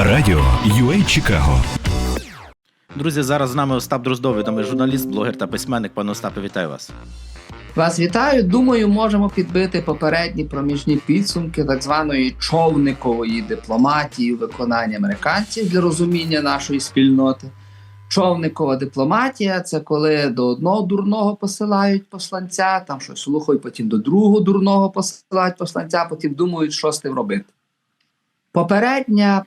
Радіо UA Чикаго. Друзі, зараз з нами Остап Дроздов, відомий журналіст, блогер та письменник. Пане Остапе, вітаю вас. Вас вітаю. Думаю, можемо підбити попередні проміжні підсумки так званої човникової дипломатії у виконанні американців для розуміння нашої спільноти. Човникова дипломатія це коли до одного дурного посилають посланця, там щось слухають, потім до другого дурного посилають посланця, потім думають, що з тим робити. Попередня,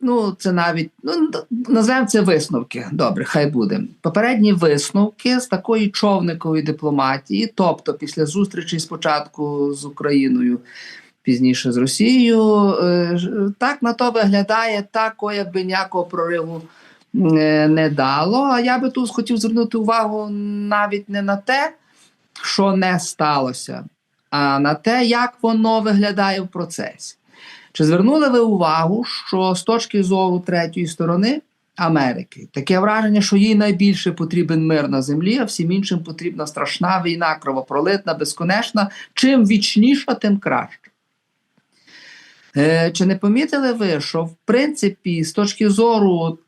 ну це навіть ну називаємо це висновки. Добре, хай буде. Попередні висновки з такої човникової дипломатії, тобто після зустрічі спочатку з Україною, пізніше з Росією, е, так на то виглядає так, о, якби ніякого прориву е, не дало. А я би тут хотів звернути увагу навіть не на те, що не сталося, а на те, як воно виглядає в процесі. Чи звернули ви увагу, що з точки зору третьої сторони Америки таке враження, що їй найбільше потрібен мир на землі, а всім іншим потрібна страшна війна, кровопролитна, безконечна. Чим вічніша, тим краще. Е, чи не помітили ви, що в принципі з точки зору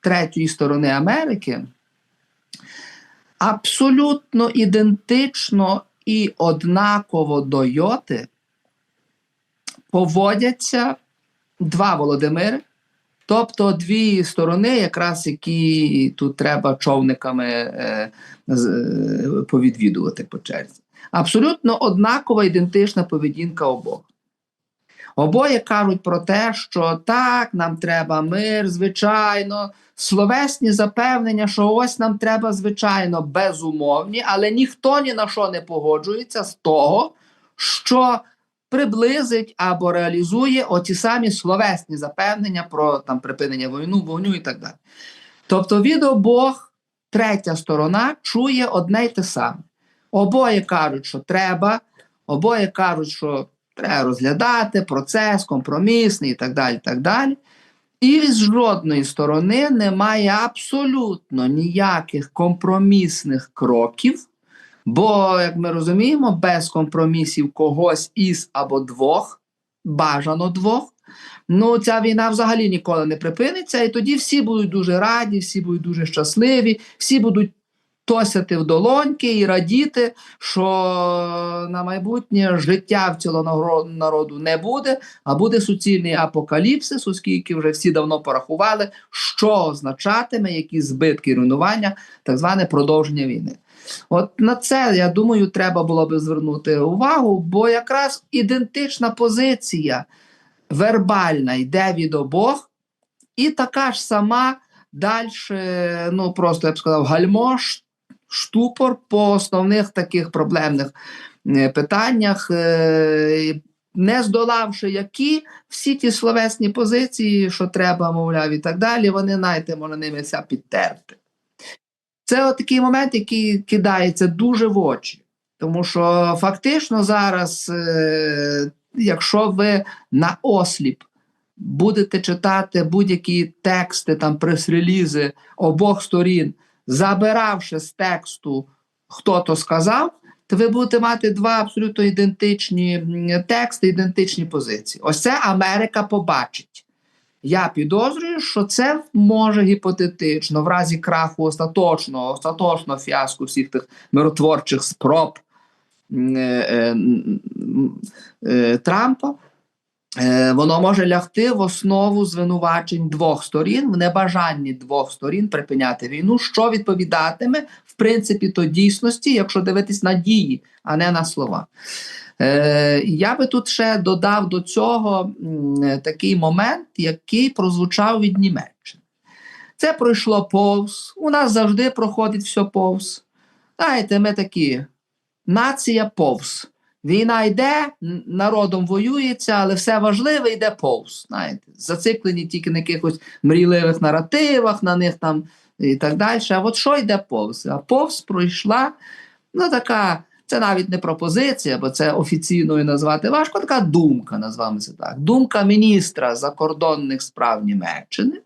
третьої сторони Америки абсолютно ідентично і однаково до йоти поводяться два Володимири, тобто дві сторони, якраз які тут треба човниками е, е, повідвідувати по черзі. Абсолютно однакова ідентична поведінка обох. Обоє кажуть про те, що так, нам треба мир, звичайно, словесні запевнення, що ось нам треба, звичайно, безумовні, але ніхто ні на що не погоджується з того, що приблизить або реалізує оті самі словесні запевнення про там припинення війну, вогню і так далі. Тобто від обох третя сторона чує одне й те саме. Обоє кажуть, що треба, обоє кажуть, що треба розглядати процес, компромісний і так далі. так далі. І з жодної сторони немає абсолютно ніяких компромісних кроків, бо, як ми розуміємо, без компромісів когось із або двох, бажано двох, ну ця війна взагалі ніколи не припиниться, і тоді всі будуть дуже раді, всі будуть дуже щасливі, всі будуть тосяти в долоньки і радіти, що на майбутнє життя в цілого народу не буде, а буде суцільний апокаліпсис, оскільки вже всі давно порахували, що означатиме які збитки руйнування, так зване продовження війни. От на це я думаю, треба було би звернути увагу, бо якраз ідентична позиція вербальна йде від обох, і така ж сама далі, ну просто я б сказав, гальмо, ш- штупор по основних таких проблемних е, питаннях. е, Не здолавши які всі ті словесні позиції, що треба, мовляв, і так далі, вони, знаєте, можна ними ся підтерти. Це такий момент, який кидається дуже в очі. Тому що фактично зараз, е, якщо ви на осліп будете читати будь-які тексти, там прес-релізи обох сторін, забиравши з тексту, хто то сказав, то ви будете мати два абсолютно ідентичні тексти, ідентичні позиції. Ось це Америка побачить. Я підозрюю, що це може гіпотетично в разі краху остаточного, остаточного фіаску всіх тих миротворчих спроб е, е, е, Трампа. Воно може лягти в основу звинувачень двох сторін, в небажанні двох сторін припиняти війну, що відповідатиме в принципі то дійсності, якщо дивитись на дії, а не на слова. Е, я би тут ще додав до цього такий момент, який прозвучав від Німеччини. Це пройшло повз. У нас завжди проходить все повз. Знаєте, ми такі нація повз. Війна йде, народом воюється, але все важливе йде повз. Знаєте, зациклені тільки на якихось мрійливих наративах, на них там і так далі. А от що йде повз? А повз пройшла ну така. Це навіть не пропозиція, бо це офіційною назвати важко. Така думка, назвемо це так. Думка міністра закордонних справ Німеччини.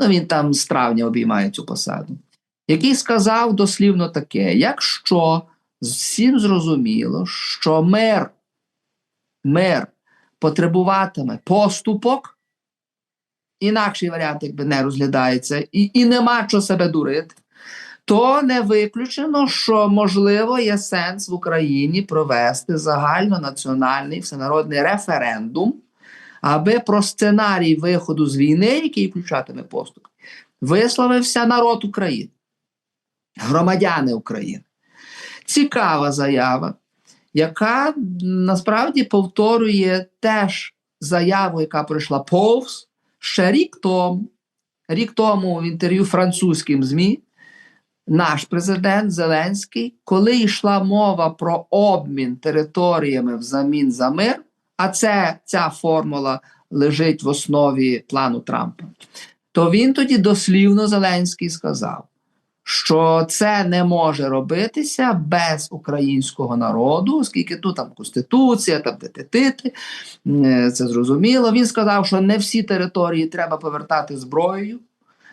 Ну, він там з травня обіймає цю посаду, який сказав дослівно таке: якщо всім зрозуміло, що мир, мир потребуватиме поступок, інакший варіант якби не розглядається, і, і нема що себе дурити, то не виключено, що можливо є сенс в Україні провести загальнонаціональний всенародний референдум, аби про сценарій виходу з війни, який включатиме поступ, висловився народ України, громадяни України. Цікава заява, яка насправді повторює теж заяву, яка прийшла повз ще рік тому. Рік тому в інтерв'ю французьким ЗМІ наш президент Зеленський, коли йшла мова про обмін територіями взамін за мир, а це ця формула лежить в основі плану Трампа, то він тоді дослівно Зеленський сказав, що це не може робитися без українського народу, оскільки тут там конституція, там тити, це зрозуміло. Він сказав, що не всі території треба повертати зброєю.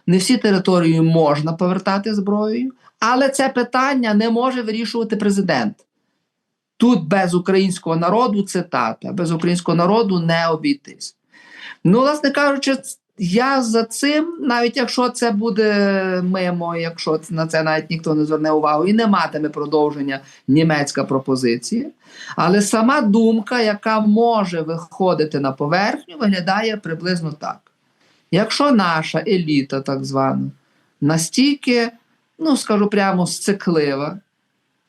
Не всі території можна повертати зброєю, але це питання не може вирішувати президент. Тут без українського народу цитата, без українського народу не обійтись. Ну, власне кажучи, я за цим, навіть якщо це буде мимо, якщо на це навіть ніхто не зверне увагу і не матиме продовження німецька пропозиція. Але сама думка, яка може виходити на поверхню, виглядає приблизно так. Якщо наша еліта, так звана, настільки, ну скажу прямо, сциклива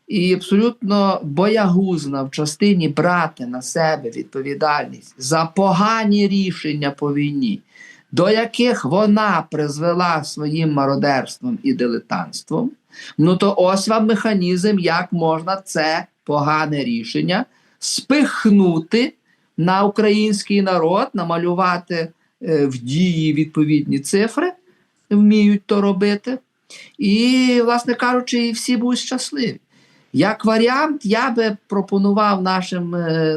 і абсолютно боягузна в частині брати на себе відповідальність за погані рішення по війні, до яких вона призвела своїм мародерством і дилетантством, ну то ось вам механізм, як можна це погане рішення спихнути на український народ, намалювати в дії відповідні цифри, вміють то робити. І, власне кажучи, і всі будуть щасливі. Як варіант, я би пропонував нашим,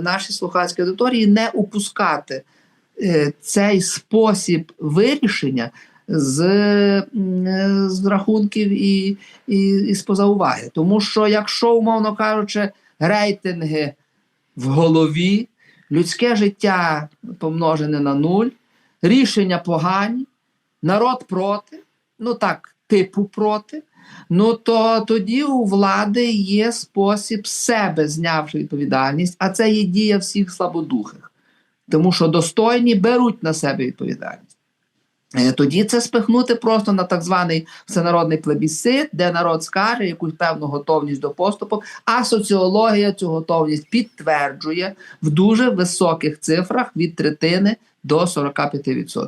нашій слухацькій аудиторії не упускати цей спосіб вирішення з, з рахунків і, і, і споза уваги. Тому що, якщо, умовно кажучи, рейтинги в голові, людське життя помножене на нуль, рішення погані, народ проти, ну так, типу проти, ну то тоді у влади є спосіб себе знявши відповідальність, а це є дія всіх слабодухих. Тому що достойні беруть на себе відповідальність. Тоді це спихнути просто на так званий всенародний плебісит, де народ скаже якусь певну готовність до поступу, а соціологія цю готовність підтверджує в дуже високих цифрах від третини до 45%.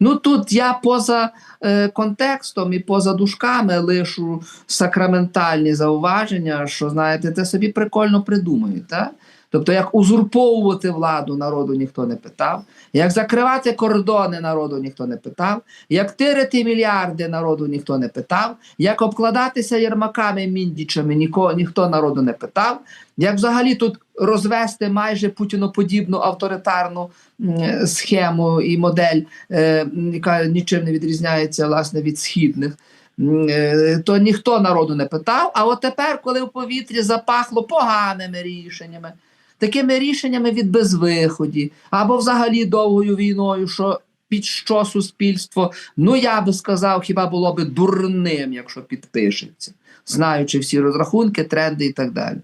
Ну тут я поза е, контекстом і поза дужками лишу сакраментальні зауваження, що знаєте, це собі прикольно придумають. Так? Тобто, як узурповувати владу народу ніхто не питав, як закривати кордони народу ніхто не питав, як тирити мільярди народу ніхто не питав, як обкладатися єрмаками міндічами ніко, ніхто народу не питав, як взагалі тут розвести майже путіноподібну авторитарну схему і модель, е, яка нічим не відрізняється власне від східних. Е, То ніхто народу не питав. А от тепер, коли в повітрі запахло поганими рішеннями, такими рішеннями від безвиході, або взагалі довгою війною, що під що суспільство, ну я би сказав, хіба було би дурним, якщо підпишеться, знаючи всі розрахунки, тренди і так далі.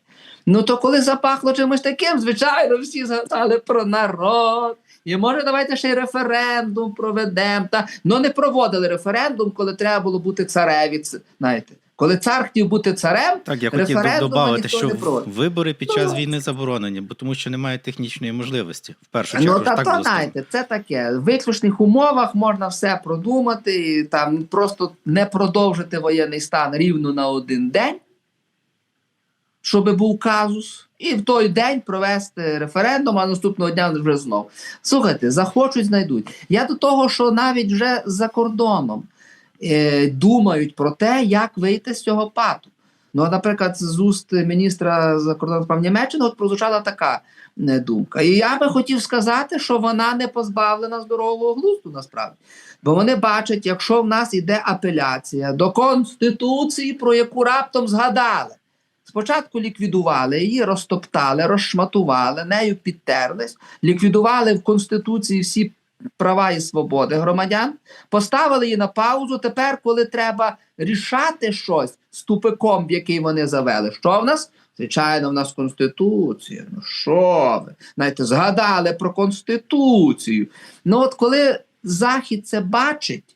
Ну то коли запахло чимось таким, звичайно, всі згадали про народ. І може, давайте ще й референдум проведемо. Та ну не проводили референдум, коли треба було бути цареві. Знаєте, коли цар хотів бути царем, Так, я хотів би додати, що вибори під Ну, час ну. війни заборонені, бо тому що немає технічної можливості. В першу чергу Ну та так то знаєте, це таке. В виключних умовах можна все продумати, і там просто не продовжити воєнний стан рівно на один день, щоб був казус, і в той день провести референдум, а наступного дня вже знов. Слухайте, захочуть, знайдуть. Я до того, що навіть вже за кордоном е, думають про те, як вийти з цього пату. Ну, наприклад, з уст міністра закордонних справ Німеччини от прозвучала така е, думка. І я би хотів сказати, що вона не позбавлена здорового глузду насправді. Бо вони бачать, якщо в нас іде апеляція до Конституції, про яку раптом згадали. Спочатку ліквідували її, розтоптали, розшматували, нею підтерлись, ліквідували в Конституції всі права і свободи громадян, поставили її на паузу. Тепер, коли треба рішати щось з тупиком, в який вони завели, що в нас? Звичайно, в нас конституція. Ну що ви? Знаєте, згадали про конституцію. Ну, от коли Захід це бачить,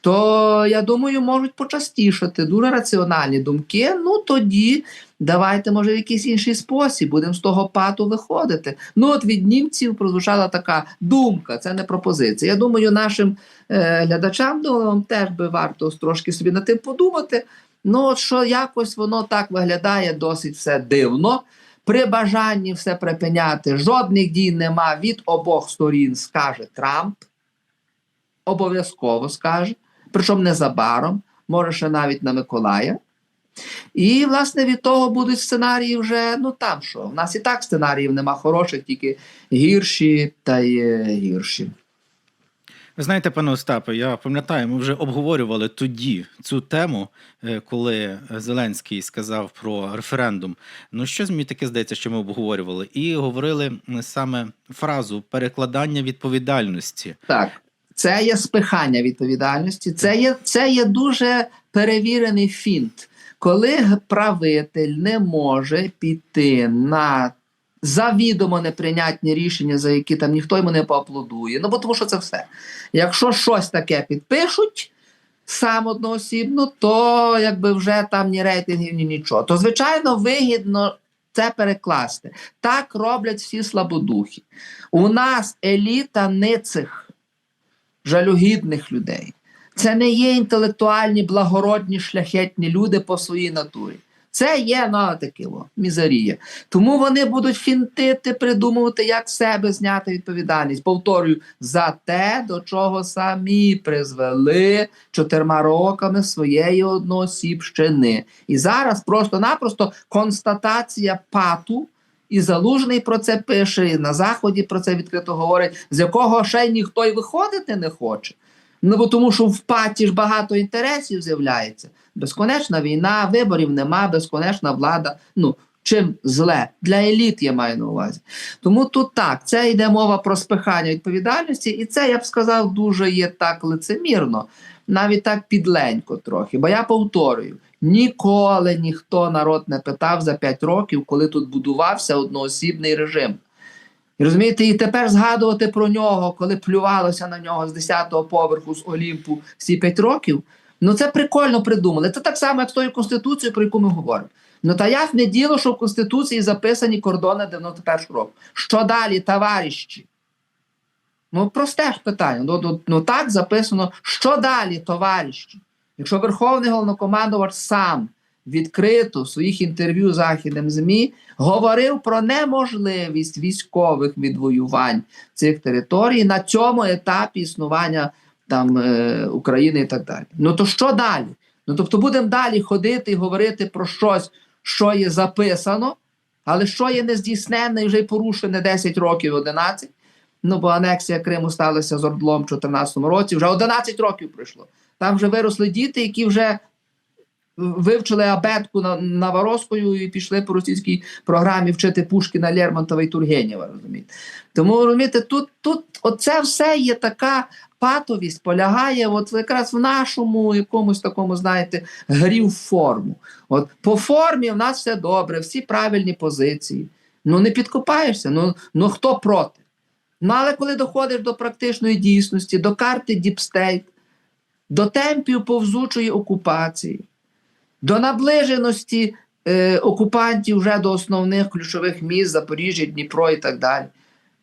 то я думаю, можуть почастішати дуже раціональні думки. Ну тоді давайте, може, в якийсь інший спосіб будемо з того пату виходити. Ну, от від німців прозвучала така думка, це не пропозиція. Я думаю, нашим е, глядачам ну, теж би варто трошки собі над тим подумати. Ну, от що якось воно так виглядає досить все дивно. При бажанні все припиняти, жодних дій нема від обох сторін, скаже Трамп. Обов'язково скаже, причому незабаром, може ще навіть на Миколая. І, власне, від того будуть сценарії вже, ну там що. У нас і так сценаріїв нема хороших, тільки гірші та й е, гірші. Ви знаєте, пане Остапе, я пам'ятаю, ми вже обговорювали тоді цю тему, е, коли Зеленський сказав про референдум. Ну, щось мені таке здається, що ми обговорювали, і говорили саме фразу перекладання відповідальності. Так, це є спихання відповідальності, це є, це є дуже перевірений фінт. Коли правитель не може піти на завідомо неприйнятні рішення, за які там ніхто йому не поаплодує. Ну, бо тому що це все. Якщо щось таке підпишуть сам одноосібно, то якби вже там ні рейтингів, ні нічого. То, звичайно, вигідно це перекласти. Так роблять всі слабодухи. У нас еліта ницих жалюгідних людей. Це не є інтелектуальні, благородні, шляхетні люди по своїй натурі. Це є ну, такі мізерія. Тому вони будуть фінтити, придумувати, як себе зняти відповідальність. Повторюю, за те, до чого самі призвели чотирма роками своєї одноосібщини. І зараз просто-напросто констатація пату. І Залужний про це пише, і на Заході про це відкрито говорять, з якого ще ніхто й виходити не хоче. Ну бо тому, що в паті ж багато інтересів з'являється. Безконечна війна, виборів нема, безконечна влада. Ну чим зле для еліт я маю на увазі. Тому тут так, це йде мова про спихання відповідальності, і це я б сказав дуже є так лицемірно, навіть так підленько трохи. Бо я повторюю. Ніколи ніхто народ не питав за 5 років, коли тут будувався одноосібний режим. І розумієте, і тепер згадувати про нього, коли плювалося на нього з 10-го поверху з Олімпу всі 5 років. Ну це прикольно придумали. Це так само, як з тою конституцією, про яку ми говоримо. Ну та як не діло, що в Конституції записані кордони 91-го року. Що далі, товариші? Ну, просте ж питання. Ну, ну, ну так записано, що далі, товариші? Якщо Верховний головнокомандувач сам відкрито в своїх інтерв'ю західним ЗМІ говорив про неможливість військових відвоювань цих територій на цьому етапі існування там е, України і так далі. Ну то що далі? Ну тобто будемо далі ходити і говорити про щось, що є записано, але що є нездійсненне і вже й порушене 10 років 11. Ну, бо анексія Криму сталася з Ордлом в 2014 році, вже 11 років пройшло. Там вже виросли діти, які вже вивчили абетку на Наворозькою і пішли по російській програмі вчити Пушкіна, Лермонтова і Тургенєва. Розумієте? Тому розумієте, тут, тут оце все є така патовість, полягає от якраз в нашому якомусь такому, знаєте, грі в форму. От по формі в нас все добре, всі правильні позиції. Ну не підкопаєшся, ну, ну хто проти? Ну, але коли доходиш до практичної дійсності, до карти Діпстейт, до темпів повзучої окупації, до наближеності е, окупантів вже до основних ключових міст Запоріжжя, Дніпро і так далі.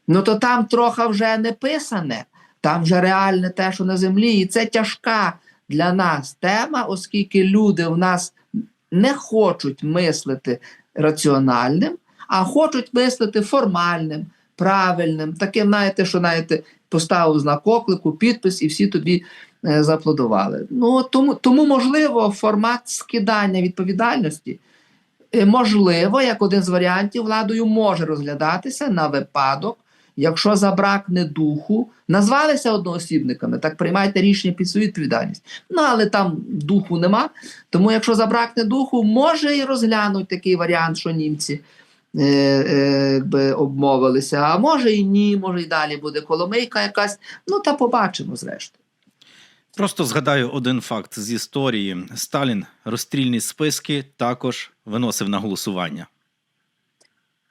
Ну то там трохи вже не писане, там вже реальне те, що на землі. І це тяжка для нас тема, оскільки люди в нас не хочуть мислити раціональним, а хочуть мислити формальним, правильним, таким, знаєте, що знаєте, поставив знак оклику, підпис, і всі тобі зааплодували. Ну тому, тому можливо, формат скидання відповідальності. е, Можливо, як один з варіантів владою може розглядатися на випадок, якщо забракне духу, назвалися одноосібниками, так приймайте рішення під свою відповідальність. Ну але там духу нема. Тому, якщо забракне духу, може і розглянуть такий варіант, що німці е, е, якби обмовилися. А може і ні, може і далі буде коломийка якась. Ну та побачимо зрештою. Просто згадаю один факт з історії: Сталін розстрільні списки також виносив на голосування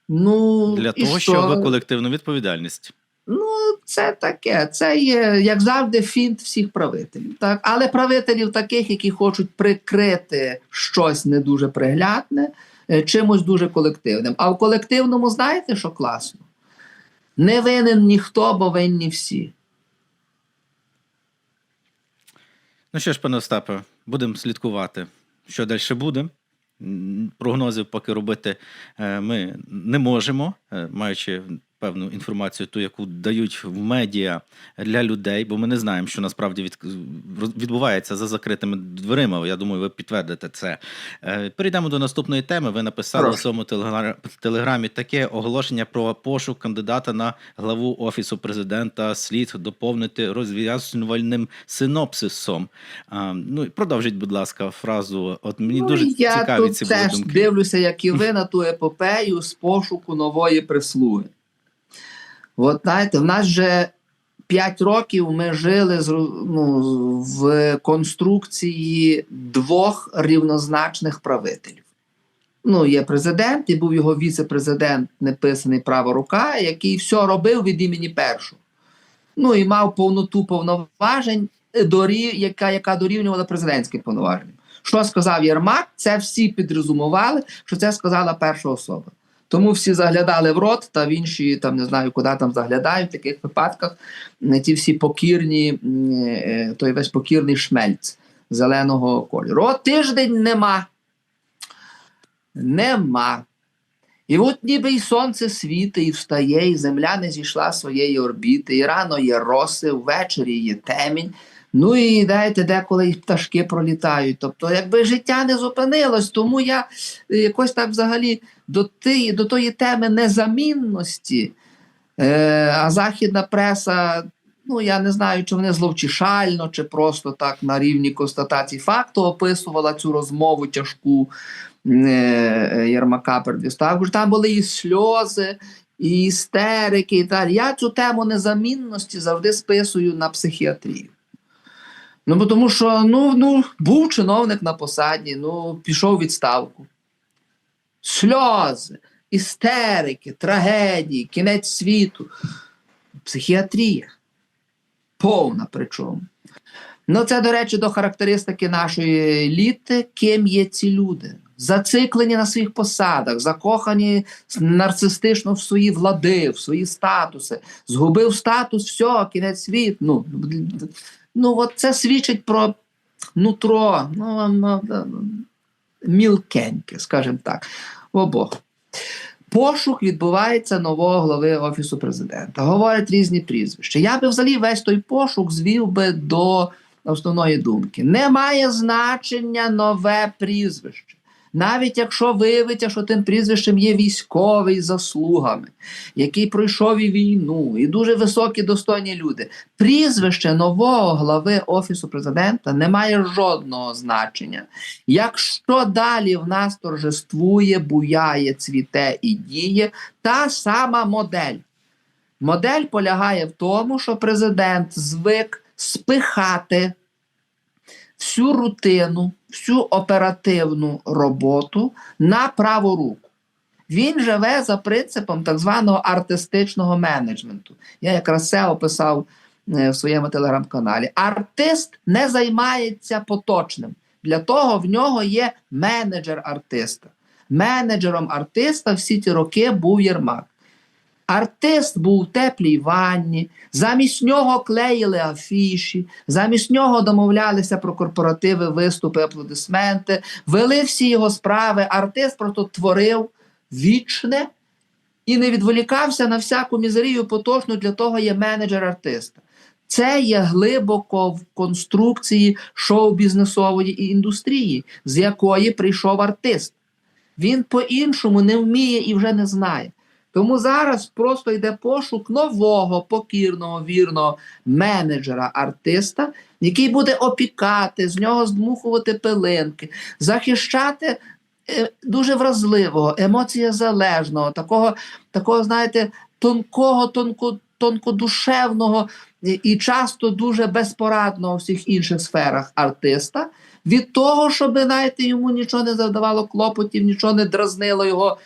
Ну для того, що? щоб колективну відповідальність. Ну, це таке. Це є, як завжди, фінт всіх правителів. Так? Але правителів таких, які хочуть прикрити щось не дуже приглядне, е, чимось дуже колективним. А в колективному знаєте, що класно? Не винен ніхто, бо винні всі. Ну що ж, пане Остапе, будемо слідкувати, що далі буде. Прогнозів поки робити е, ми не можемо, е, маючи певну інформацію, ту, яку дають в медіа для людей, бо ми не знаємо, що насправді від, відбувається за закритими дверима. Я думаю, ви підтвердите це. Е, Перейдемо до наступної теми. Ви написали Прошу. у своєму телеграмі таке оголошення про пошук кандидата на главу офісу президента. Слід доповнити розв'язнювальним синопсисом. А, ну продовжіть, будь ласка, фразу. От мені Ну, дуже я цікаві тут ці теж думки. дивлюся, як і ви на ту епопею з пошуку нової прислуги. От знаєте, в нас вже 5 років ми жили ну, в конструкції двох рівнозначних правителів. Ну, є президент, і був його віце-президент, неписаний права рука, який все робив від імені першого. Ну і мав повноту повноважень, е, дорів, яка, яка дорівнювала президентським повноваженням. Що сказав Єрмак, це всі підрозумували, що це сказала перша особа. Тому всі заглядали в рот, та в інші там не знаю, куди там заглядають в таких випадках. Ті всі покірні, е, той весь покірний шмельц зеленого кольору. От тиждень нема. Нема. І от ніби і сонце світить, і встає, і земля не зійшла своєї орбіти, і рано є роси, ввечері є темінь. Ну і дайте деколи і пташки пролітають. Тобто, якби життя не зупинилось, тому я е, якось так взагалі до, ти, до тої теми незамінності, е, а західна преса, ну я не знаю, чи вони зловчішально, чи просто так на рівні констатації факту описувала цю розмову тяжку е, Єрмака перед. Там були і сльози, і істерики, і так. Я цю тему незамінності завжди списую на психіатрію. Ну, тому що ну, ну, був чиновник на посаді, ну, пішов відставку. Сльози, істерики, трагедії, кінець світу. Психіатрія. Повна причому. Ну, це, до речі, до характеристики нашої еліти, ким є ці люди. Зациклені на своїх посадах, закохані нарцистично в свої влади, в свої статуси. Згубив статус, все, кінець світу. Ну, ну от це свідчить про нутро, ну, ну, мілкеньке, скажімо так, в обох. Пошук відбувається нового голови Офісу президента. Говорять різні прізвища. Я би взагалі весь той пошук звів би до основної думки. Немає значення нове прізвище. Навіть якщо виявиться, що тим прізвищем є військовий заслугами, який пройшов і війну, і дуже високі достойні люди. Прізвище нового глави Офісу президента не має жодного значення. Якщо далі в нас торжествує, буяє, цвіте і діє та сама модель. Модель полягає в тому, що президент звик спихати всю рутину, всю оперативну роботу на праву руку. Він живе за принципом так званого артистичного менеджменту. Я якраз це описав е, в своєму телеграм-каналі. Артист не займається поточним. Для того в нього є менеджер артиста. Менеджером артиста всі ті роки був Єрмак. Артист був у теплій ванні, замість нього клеїли афіші, замість нього домовлялися про корпоративи, виступи, аплодисменти, вели всі його справи. Артист просто творив вічне і не відволікався на всяку мізерію поточну, для того є менеджер артиста. Це є глибоко в конструкції шоу-бізнесової індустрії, з якої прийшов артист. Він по-іншому не вміє і вже не знає. Тому зараз просто йде пошук нового, покірного, вірного менеджера артиста, який буде опікати, з нього здмухувати пилинки, захищати е, дуже вразливого, емоція залежного, такого, такого, знаєте, тонкого, тонко, тонкодушевного і, часто дуже безпорадного у всіх інших сферах артиста, від того, щоб знаєте, йому нічого не завдавало клопотів, нічого не дразнило його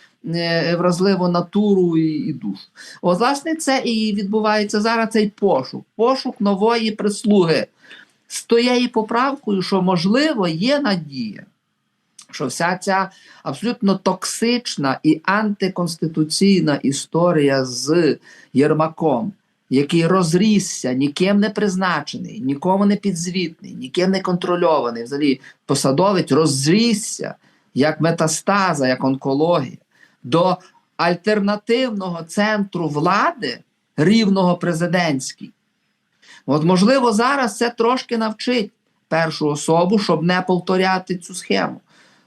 вразливу натуру і, і душу. От, власне, це і відбувається зараз цей пошук, пошук нової прислуги. З тією поправкою, що можливо є надія, що вся ця абсолютно токсична і антиконституційна історія з Єрмаком, який розрісся, ніким не призначений, нікому не підзвітний, ніким не контрольований, взагалі посадовець розрісся як метастаза, як онкологія, до альтернативного центру влади, рівного президентський. От, можливо, зараз це трошки навчить першу особу, щоб не повторяти цю схему.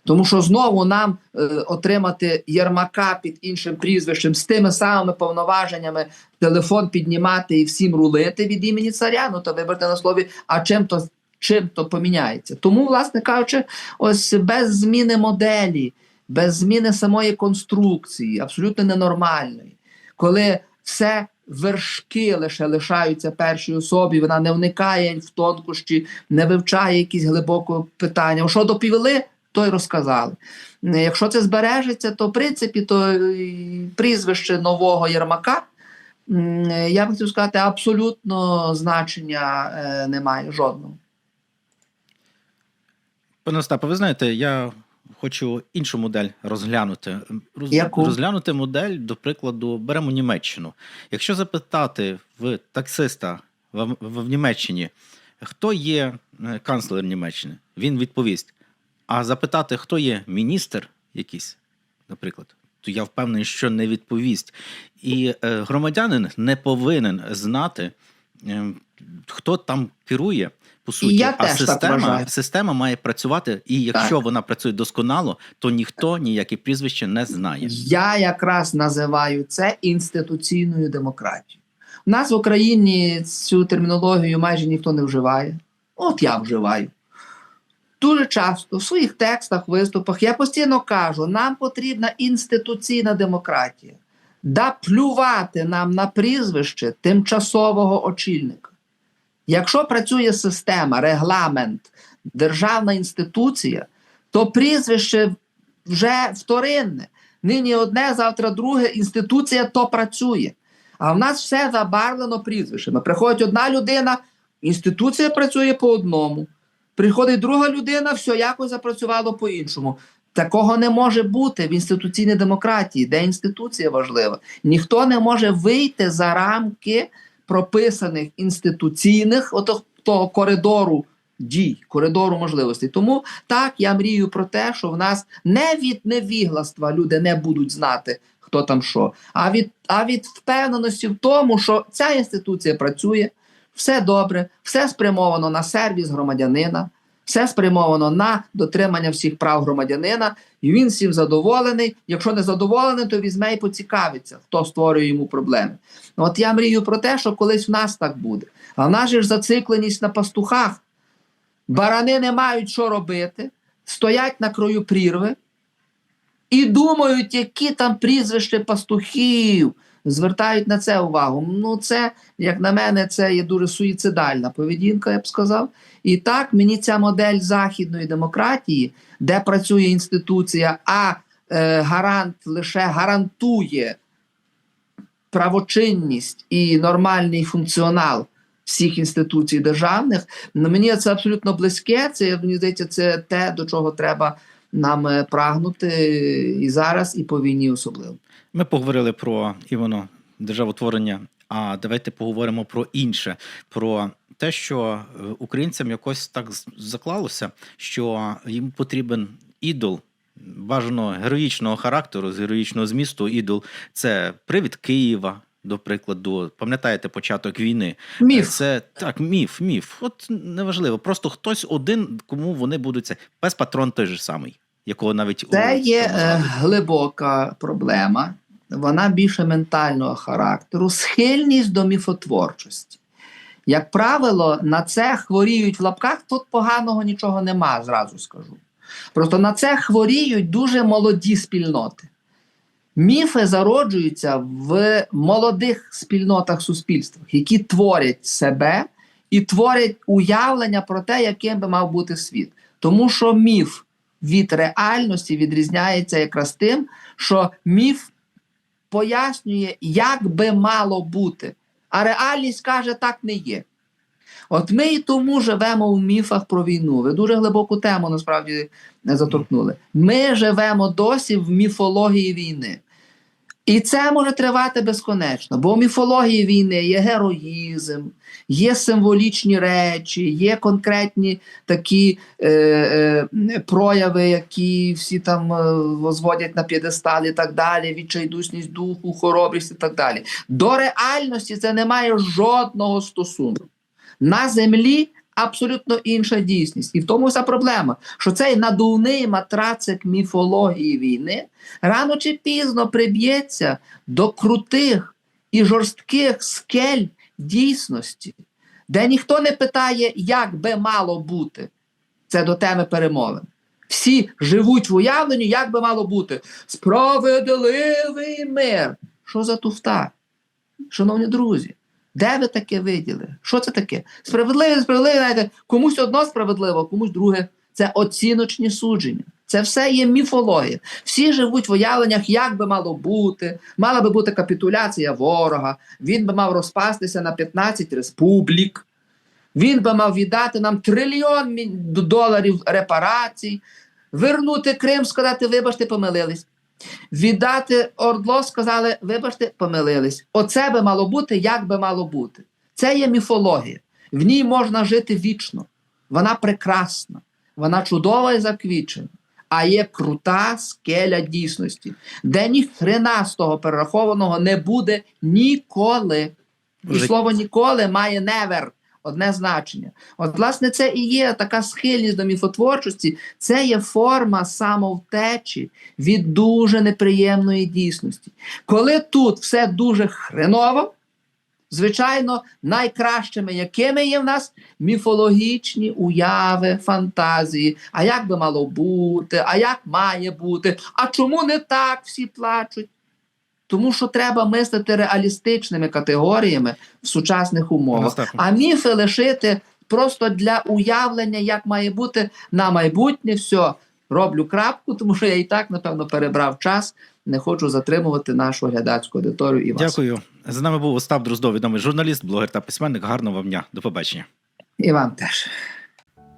Тому що знову нам е, отримати Єрмака під іншим прізвищем з тими самими повноваженнями, телефон піднімати і всім рулити від імені царя, ну то виберте на слові, а чим то, чим то поміняється. Тому, власне кажучи, ось без зміни моделі, без зміни самої конструкції, абсолютно ненормальної, коли все вершки лише лишаються першій особі, вона не вникає в тонкощі, не вивчає якісь глибоко питання. Що доповіли, то й розказали. Якщо це збережеться, то в принципі то прізвище нового Єрмака. Я б хотів сказати, абсолютно значення е, немає жодного. Пане Остапе, ви знаєте, я хочу іншу модель розглянути. Роз, Яку? Розглянути модель, до прикладу, беремо Німеччину. Якщо запитати в таксиста в, в, в Німеччині, хто є е, канцлер Німеччини, він відповість. А запитати, хто є міністр якийсь, наприклад, то я впевнений, що не відповість. І е, громадянин не повинен знати, е, хто там керує. По суті, я а теж система, вважаю. система має працювати, і якщо Так. вона працює досконало, то ніхто ніяке прізвище не знає. Я якраз називаю це інституційною демократією. У нас в Україні цю термінологію майже ніхто не вживає. От я вживаю. Дуже часто в своїх текстах, виступах я постійно кажу: нам потрібна інституційна демократія. Да плювати нам на прізвище тимчасового очільника. Якщо працює система, регламент, державна інституція, то прізвище вже вторинне. Нині одне, завтра друге, інституція то працює. А в нас все забарвлено прізвищами. Приходить одна людина, інституція працює по одному. Приходить друга людина, все якось запрацювало по-іншому. Такого не може бути в інституційній демократії, де інституція важлива. Ніхто не може вийти за рамки прописаних інституційних ото, того коридору дій, коридору можливостей. Тому так я мрію про те, що в нас не від невігластва люди не будуть знати, хто там що, а від, а від впевненості в тому, що ця інституція працює, все добре, все спрямовано на сервіс громадянина. Все спрямовано на дотримання всіх прав громадянина, і він всім задоволений. Якщо не задоволений, то візьме і поцікавиться, хто створює йому проблеми. От я мрію про те, що колись в нас так буде. А в нас ж зацикленість на пастухах. Барани не мають що робити, стоять на краю прірви і думають, які там прізвища пастухів. Звертають на це увагу. Ну, це, як на мене, це є дуже суїцидальна поведінка, я б сказав. І так мені ця модель західної демократії, де працює інституція, а е, гарант лише гарантує правочинність і нормальний функціонал всіх інституцій державних. Ну, мені це абсолютно близьке. Це мені здається, це те, до чого треба нам е, прагнути і зараз, і по війні особливо. Ми поговорили про іменно державотворення. А давайте поговоримо про інше, про те, що е, українцям якось так заклалося, що їм потрібен ідол. Бажано героїчного характеру, з героїчного змісту. Ідол це привід Києва, до прикладу. Пам'ятаєте початок війни? Міф. Це так, міф, міф. От неважливо. Просто хтось один, кому вони будуть це. Пес патрон той же самий, якого навіть Це у є е, глибока проблема. Вона більше ментального характеру, схильність до міфотворчості. Як правило, на це хворіють в лапках, тут поганого нічого нема, зразу скажу. Просто на це хворіють дуже молоді спільноти. Міфи зароджуються в молодих спільнотах суспільства, які творять себе і творять уявлення про те, яким би мав бути світ. Тому що міф від реальності відрізняється якраз тим, що міф пояснює, як би мало бути, а реальність каже, так не є. От ми і тому живемо в міфах про війну. Ви дуже глибоку тему насправді заторкнули. Ми живемо досі в міфології війни. І це може тривати безконечно, бо в міфології війни є героїзм, є символічні речі, є конкретні такі е, е, прояви, які всі там е, возводять на п'єдестал і так далі, відчайдушність духу, хоробрість і так далі. До реальності це не має жодного стосунку. На землі абсолютно інша дійсність. І в тому вся проблема, що цей надувний матрацик міфології війни рано чи пізно приб'ється до крутих і жорстких скель дійсності, де ніхто не питає, як би мало бути. Це до теми перемовин. Всі живуть в уявленні, як би мало бути. Справедливий мир. Що за туфта? Шановні друзі, де ви таке виділи? Що це таке? Справедливе, справедливе, знаєте, комусь одно справедливо, комусь друге. Це оціночні судження. Це все є міфологія. Всі живуть в уявленнях, як би мало бути. Мала би бути капітуляція ворога. Він би мав розпастися на 15 республік. Він би мав віддати нам трильйон доларів репарацій, вернути Крим, сказати, вибачте, помилились. Віддати Ордло, сказали, вибачте, помилились. Оце би мало бути, як би мало бути. Це є міфологія. В ній можна жити вічно. Вона прекрасна, вона чудова і заквічена. А є крута скеля дійсності, де ні хрена з того перерахованого не буде ніколи. І слово ніколи має never. Одне значення. От, власне, це і є така схильність до міфотворчості, це є форма самовтечі від дуже неприємної дійсності. Коли тут все дуже хреново, звичайно, найкращими, якими є в нас міфологічні уяви, фантазії. А як би мало бути, а як має бути, а чому не так всі плачуть? Тому що треба мислити реалістичними категоріями в сучасних умовах. А міфи лишити просто для уявлення, як має бути на майбутнє. Все, роблю крапку, тому що я і так, напевно, перебрав час. Не хочу затримувати нашу глядацьку аудиторію і вас. Дякую. З нами був Остап Дроздов, відомий журналіст, блогер та письменник. Гарного вам дня. До побачення. І вам теж.